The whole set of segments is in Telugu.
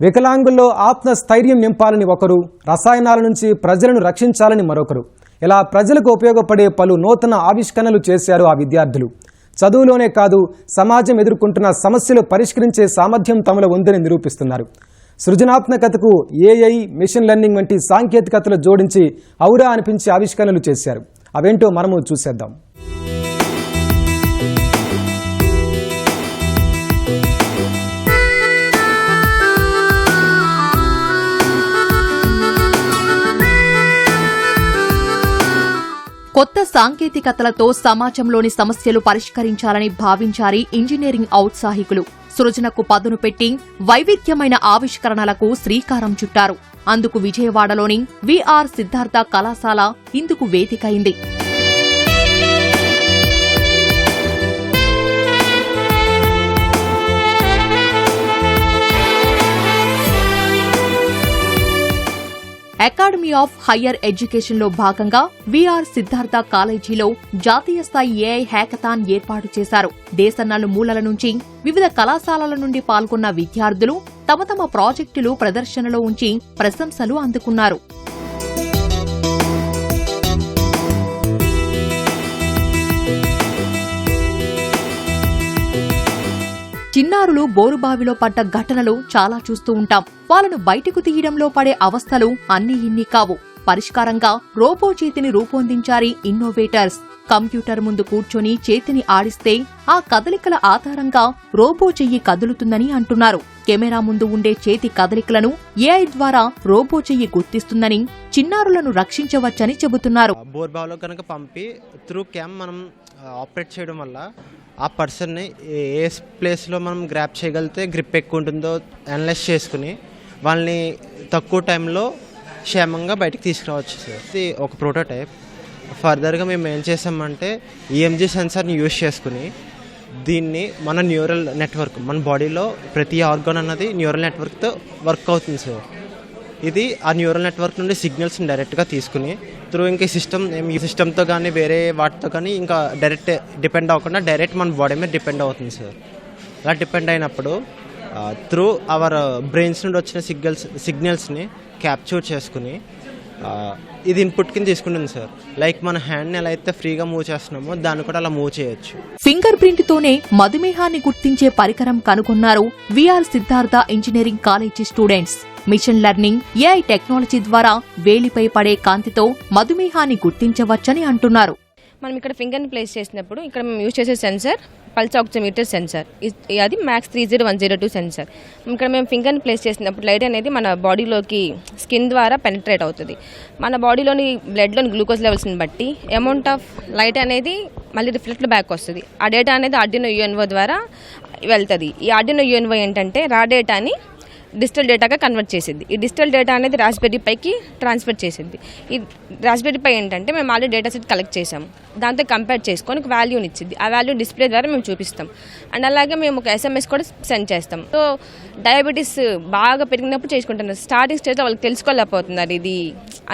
వికలాంగుల్లో ఆత్మ స్థైర్యం నింపాలని ఒకరు రసాయనాల నుంచి ప్రజలను రక్షించాలని మరొకరు. ఇలా ప్రజలకు ఉపయోగపడే పలు నూతన ఆవిష్కరణలు చేశారు ఆ విద్యార్థులు. చదువులోనే కాదు సమాజం ఎదుర్కొంటున్న సమస్యలు పరిష్కరించే సామర్థ్యం తమలో ఉందని నిరూపిస్తున్నారు. సృజనాత్మకతకు ఏఐ మిషన్ లెర్నింగ్ వంటి సాంకేతికతలు జోడించి ఔరా అనిపించే ఆవిష్కరణలు చేశారు. అవేంటో మనము చూసేద్దాం. సాంకేతికతలతో సమాజంలోని సమస్యలు పరిష్కరించాలని భావించారి ఇంజనీరింగ్ ఔత్సాహికులు. సృజనకు పదును పెట్టి వైవిధ్యమైన ఆవిష్కరణలకు శ్రీకారం చుట్టారు. అందుకు విజయవాడలోని విఆర్ సిద్ధార్థ కళాశాల ఇందుకు వేదికైంది. అకాడమీ ఆఫ్ హయ్యర్ ఎడ్యుకేషన్లో భాగంగా విఆర్ సిద్ధార్థ కాలేజీలో జాతీయ స్థాయి ఏఐ హ్యాకథాన్ ఏర్పాటు చేశారు. దేశ మూలల నుంచి వివిధ కళాశాలల నుండి పాల్గొన్న విద్యార్థులు తమ తమ ప్రాజెక్టులు ప్రదర్శనలో ఉంచి ప్రశంసలు అందుకున్నారు. చిన్నారులు బోరుబావిలో పడ్డ ఘటనలు చాలా చూస్తూ ఉంటాం. వాళ్ళను బయటకు తీయడంలో పడే అవస్థలు అన్ని ఇన్ని కావు. పరిష్కారంగా రోబో చేతిని రూపొందించారి ఇన్నోవేటర్స్. కంప్యూటర్ ముందు కూర్చొని చేతిని ఆడిస్తే ఆ కదలికల ఆధారంగా రోబో చెయ్యి కదులుతుందని అంటున్నారు. కెమెరా ముందు ఉండే చేతి కదలికలను ఏఐ ద్వారా రోబో చెయ్యి గుర్తిస్తుందని చిన్నారులను రక్షించవచ్చని చెబుతున్నారు. బోర్బావ్లో కనుక పంపి త్రూ క్యామ్ మనం ఆపరేట్ చేయడం వల్ల ఆ పర్సన్ని ఏ- ఏ ప్లేస్లో మనం గ్రాప్ చేయగలిగితే గ్రిప్ ఎక్కువ ఉంటుందో అనలైజ్ చేసుకుని వాళ్ళని తక్కువ టైంలో క్షేమంగా బయటకు తీసుకురావచ్చు సార్. ఇది ఒక ప్రోటోటైప్ ఫర్దర్గా మేము ఏం చేసామంటే ఈఎంజీ సెన్సార్ని యూజ్ చేసుకుని దీన్ని మన న్యూరల్ నెట్వర్క్ మన బాడీలో ప్రతి ఆర్గాన్ అన్నది న్యూరల్ నెట్వర్క్తో వర్క్ అవుతుంది సార్. ఇది ఆ న్యూరల్ నెట్వర్క్ నుండి సిగ్నల్స్ని డైరెక్ట్గా తీసుకుని త్రూ ఇంకా సిస్టమ్ ఈ సిస్టమ్తో కానీ వేరే వాటితో కానీ ఇంకా డైరెక్ట్ డిపెండ్ అవ్వకుండా డైరెక్ట్ మన బాడీ మీద డిపెండ్ అవుతుంది సార్ అలా డిపెండ్ అయినప్పుడు త్రూ అవర్ బ్రెయిన్స్ నుండి వచ్చిన సిగ్నల్స్ సిగ్నల్స్ని క్యాప్చర్ చేసుకుని ఇది ఇన్పుట్ కింద తీసుకుంటుంది సార్ లైక్ మన హ్యాండ్ని ఎలా అయితే ఫ్రీగా మూవ్ చేస్తున్నామో దాన్ని కూడా అలా మూవ్ చేయొచ్చు. ఫింగర్ ప్రింట్ తోనే మధుమేహాన్ని గుర్తించే పరికరం కనుగొన్నారు VR Siddhartha engineering college students machine learning AI technology ద్వారా వేలిపై పడే కాంతితో మధుమేహాన్ని గుర్తించవచ్చని అంటున్నారు. మనం ఇక్కడ ఫింగర్ని ప్లేస్ చేసినప్పుడు ఇక్కడ మేము యూజ్ చేసే సెన్సార్ పల్స్ ఆక్సిమీటర్ సెన్సార్. ఇ- అది max three zero one zero two sensor ఇక్కడ మేము ఫింగర్ని ప్లేస్ చేసినప్పుడు లైట్ అనేది మన బాడీలోకి స్కిన్ ద్వారా పెనిట్రేట్ అవుతుంది. మన బాడీలోని బ్లడ్లోని గ్లూకోజ్ లెవెల్స్ని బట్టి అమౌంట్ ఆఫ్ లైట్ అనేది మళ్ళీ రిఫ్లెక్ట్ బ్యాక్ వస్తుంది. ఆ డేటా అనేది ఆర్డినో యూఎన్ఓ ద్వారా వెళ్తుంది. ఈ ఆర్డినో యూఎన్ఓ ఏంటంటే రా డేటాని డిజిటల్ డేటాగా కన్వర్ట్ చేసింది. ఈ డిజిటల్ డేటా అనేది రాస్బెర్రీ పైకి ట్రాన్స్ఫర్ చేసింది. ఈ రాస్బెర్రీ పై ఏంటంటే మేము ఆల్రెడీ డేటా సెట్ కలెక్ట్ చేసాము దాంతో కంపేర్ చేసుకొని ఒక వాల్యూని ఇచ్చింది. ఆ వాల్యూ డిస్ప్లే ద్వారా మేము చూపిస్తాం. అండ్ అలాగే మేము ఒక ఎస్ఎంఎస్ కూడా సెండ్ చేస్తాం. సో డయాబెటీస్ బాగా పెరిగినప్పుడు చేసుకుంటున్నారు. స్టార్టింగ్ స్టేజ్లో వాళ్ళకి తెలుసుకోలేకపోతున్నారు ఇది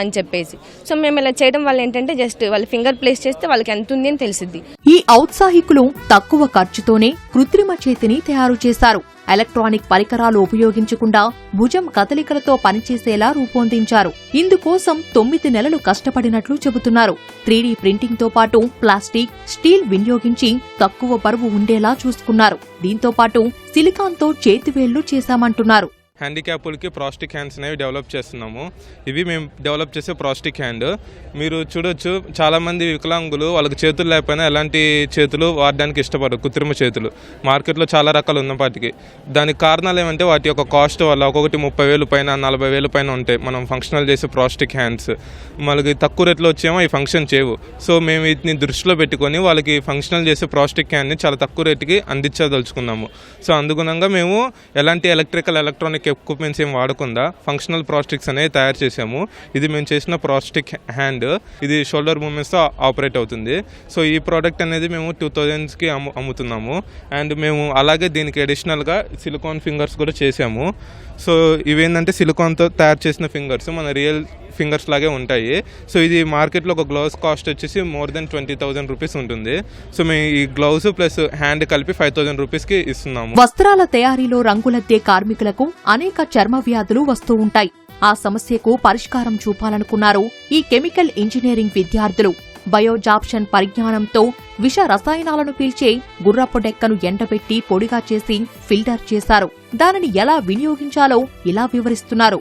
అని చెప్పేసి. సో మేము ఇలా చేయడం వల్ల ఏంటంటే జస్ట్ వాళ్ళ ఫింగర్ ప్లేస్ చేస్తే వాళ్ళకి ఎంత ఉంది అని తెలిసింది ఈ ఔత్సాహికులు తక్కువ ఖర్చుతోనే కృత్రిమ చేతిని తయారు చేశారు. ఎలక్ట్రానిక్ పరికరాలు ఉపయోగించకుండా భుజం కదలికలతో పనిచేసేలా రూపొందించారు. ఇందుకోసం తొమ్మిది నెలలు కష్టపడినట్లు చెబుతున్నారు. త్రీడీ ప్రింటింగ్తో పాటు ప్లాస్టిక్ స్టీల్ వినియోగించి తక్కువ బరువు ఉండేలా చూసుకున్నారు. దీంతో పాటు సిలికాన్తో చేతివేళ్ళు చేశామంటున్నారు. హ్యాండిక్యాప్లకి ప్రాస్టిక్ హ్యాండ్స్ అనేవి డెవలప్ చేస్తున్నాము. ఇవి మేము డెవలప్ చేసే ప్రాస్టిక్ హ్యాండ్. మీరు చూడొచ్చు చాలామంది వికలాంగులు వాళ్ళకి చేతులు లేకపోయినా ఎలాంటి చేతులు వాడడానికి ఇష్టపడరు కృత్రిమ చేతులు. మార్కెట్లో చాలా రకాలు ఉన్నప్పటికీ దానికి కారణాలు ఏమంటే వాటి యొక్క కాస్ట్ వల్ల ఒక్కొక్కటి ముప్పై వేలు పైన నలభై వేలు పైన ఉంటాయి. మనం ఫంక్షనల్ చేసే ప్రాస్టిక్ హ్యాండ్స్. మనకి తక్కువ రేట్లో వచ్చేమో ఈ ఫంక్షన్ చేయవు. సో మేము వీటిని దృష్టిలో పెట్టుకొని వాళ్ళకి ఫంక్షనల్ చేసే ప్రాస్టిక్ హ్యాండ్ని చాలా తక్కువ రేటుకి అందించదలుచుకున్నాము. సో అందుగుణంగా మేము ఎలాంటి ఎలక్ట్రికల్ ఎలక్ట్రానిక్ ఎక్విప్మెంట్స్ ఏం వాడకుండా ఫంక్షనల్ ప్రాస్టిక్స్ అనేవి తయారు చేసాము ఇది మేము చేసిన ప్రాస్టిక్ హ్యాండ్ ఇది షోల్డర్ మూమెంట్స్తో ఆపరేట్ అవుతుంది. సో ఈ ప్రోడక్ట్ అనేది మేము టూ థౌజండ్స్కి అమ్ము అమ్ముతున్నాము. అండ్ మేము అలాగే దీనికి అడిషనల్గా సిలికాన్ ఫింగర్స్ కూడా చేసాము సో ఇవేంటంటే సిలికాన్తో తయారు చేసిన ఫింగర్స్ మన రియల్ ఫింగర్స్ లాగే ఉంటాయి. సో ఇది మార్కెట్లో ఒక గ్లౌస్ కాస్ట్ వచ్చేసి more than twenty thousand rupees ఉంటుంది. సో మేము ఈ గ్లౌస్ ప్లస్ హ్యాండ్ కలిపి ఫైవ్ థౌసండ్ రూపీస్కి ఇస్తున్నాము. వస్త్రాల తయారీలో రంగులద్దే కార్మికులకు అనేక చర్మ వ్యాధులు వస్తూ ఉంటాయి. ఆ సమస్యకు పరిష్కారం చూపాలనుకున్నారు ఈ కెమికల్ ఇంజనీరింగ్ విద్యార్థులు. బయోజాప్షన్ పరిజ్ఞానంతో విష రసాయనాలను పీల్చే గుర్రపు డెక్కను ఎండబెట్టి పొడిగా చేసి ఫిల్టర్ చేశారు. దానిని ఎలా వినియోగించాలో ఇలా వివరిస్తున్నారు.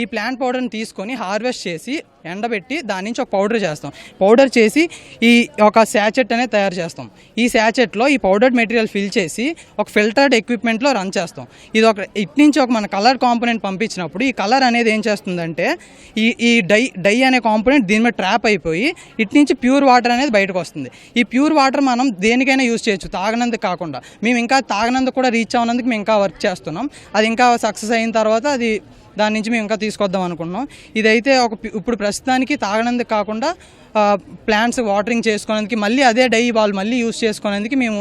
ఈ ప్లాంట్ పౌడర్ని తీసుకొని హార్వెస్ట్ చేసి ఎండబెట్టి దాని నుంచి ఒక పౌడర్ చేస్తాం. పౌడర్ చేసి ఈ ఒక శాచెట్ అనేది తయారు చేస్తాం. ఈ శాచెట్లో ఈ పౌడర్డ్ మెటీరియల్ ఫిల్ చేసి ఒక ఫిల్టర్డ్ ఎక్విప్మెంట్లో రన్ చేస్తాం. ఇది ఒక ఇటు నుంచి ఒక మన కలర్ కాంపోనెంట్ పంపించినప్పుడు ఈ కలర్ అనేది ఏం చేస్తుందంటే ఈ ఈ డై డై అనే కాంపోనెంట్ దీని మీద ట్రాప్ అయిపోయి ఇటు నుంచి ప్యూర్ వాటర్ అనేది బయటకు వస్తుంది. ఈ ప్యూర్ వాటర్ మనం దేనికైనా యూజ్ చేయొచ్చు తాగనందుకు కాకుండా. మేము ఇంకా తాగనందుకు కూడా రీచ్ అవనందుకు మేము ఇంకా వర్క్ చేస్తున్నాం. అది ఇంకా సక్సెస్ అయిన తర్వాత అది దాని నుంచి మేము ఇంకా తీసుకొద్దాం అనుకున్నాం. ఇదైతే ఒక ఇప్పుడు ఇప్పుడు ప్రస్తుతానికి తాగనందుకు కాకుండా ప్లాంట్స్ వాటరింగ్ చేసుకునేందుకు మళ్ళీ అదే డై వాళ్ళు మళ్ళీ యూస్ చేసుకునేందుకు మేము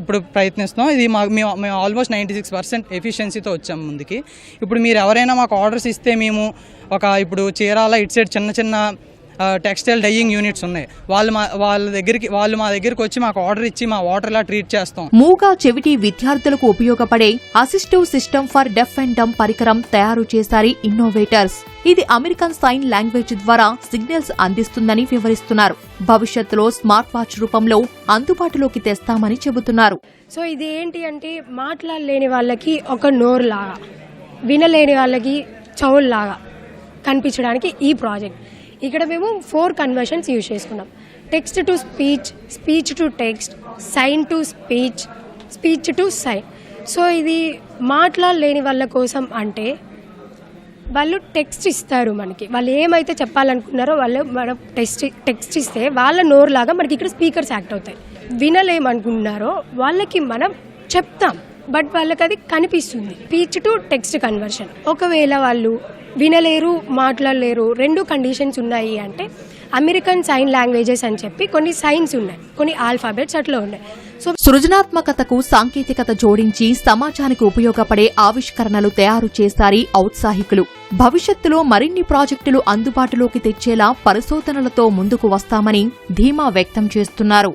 ఇప్పుడు ప్రయత్నిస్తున్నాం. ఇది మా మేము మేము ఆల్మోస్ట్ నైంటీ సిక్స్ పర్సెంట్ ఎఫిషియన్సీతో వచ్చాం ముందుకి. ఇప్పుడు మీరు ఎవరైనా మాకు ఆర్డర్స్ ఇస్తే మేము ఒక ఇప్పుడు చీరాల ఇటు సైడ్ చిన్న చిన్న టెక్స్టైల్ డైయింగ్ యూనిట్స్ ఉన్నాయి. వాళ్ళు మా వాళ్ళ దగ్గరికి వాళ్ళు మా దగ్గరికి వచ్చి మాకు ఆర్డర్ ఇచ్చి మా వాటర్ లా ట్రీట్ చేస్తాం. మూగా చెవిటి విద్యార్థులకు ఉపయోగపడే assistive system for deaf and dumb పరికరం తయారు చేశారు ఇన్నోవేటర్స్ ఇది అమెరికన్ సైన్ లాంగ్వేజ్ ద్వారా సిగ్నల్స్ అందిస్తుందని వివరిస్తున్నారు. భవిష్యత్తులో స్మార్ట్ వాచ్ రూపంలో అందుబాటులోకి తెస్తామని చెబుతున్నారు. సో ఇది ఏంటి అంటే మాట్లాడలేని వాళ్ళకి ఒక నోరు లాగా వినలేని వాళ్ళకి చెవుల్లాగా కనిపించడానికి ఈ ప్రాజెక్ట్. ఇక్కడ మేము ఫోర్ కన్వర్షన్స్ యూజ్ చేసుకున్నాం. Text to speech speech to text sign to speech speech to sign. So ఇది మాట్లాడలేని వాళ్ళ కోసం అంటే వాళ్ళు టెక్స్ట్ ఇస్తారు మనకి. వాళ్ళు ఏమైతే చెప్పాలనుకున్నారో వాళ్ళు మనం టెక్స్ట్ టెక్స్ట్ ఇస్తే వాళ్ళ నోరులాగా మనకి ఇక్కడ స్పీకర్స్ యాక్ట్ అవుతాయి. వినలేమనుకున్నారో వాళ్ళకి మనం చెప్తాం. బట్ వాళ్ళకి అది కనిపిస్తుంది. స్పీచ్ టు టెక్స్ట్ కన్వర్షన్ ఒకవేళ వాళ్ళు వినలేరు మాట్లాడలేరు రెండు కండిషన్స్ ఉన్నాయి అంటే అమెరికన్ సైన్ లాంగ్వేజెస్ అని చెప్పి కొన్ని సైన్స్ ఉన్నాయి కొన్ని ఆల్ఫాబెట్స్ అట్లా ఉన్నాయి. సో సృజనాత్మకతకు సాంకేతికత జోడించి సమాజానికి ఉపయోగపడే ఆవిష్కరణలు తయారు చేశారు ఔత్సాహికులు. భవిష్యత్తులో మరిన్ని ప్రాజెక్టులు అందుబాటులోకి తెచ్చేలా పరిశోధనలతో ముందుకు వస్తామని ధీమా వ్యక్తం చేస్తున్నారు.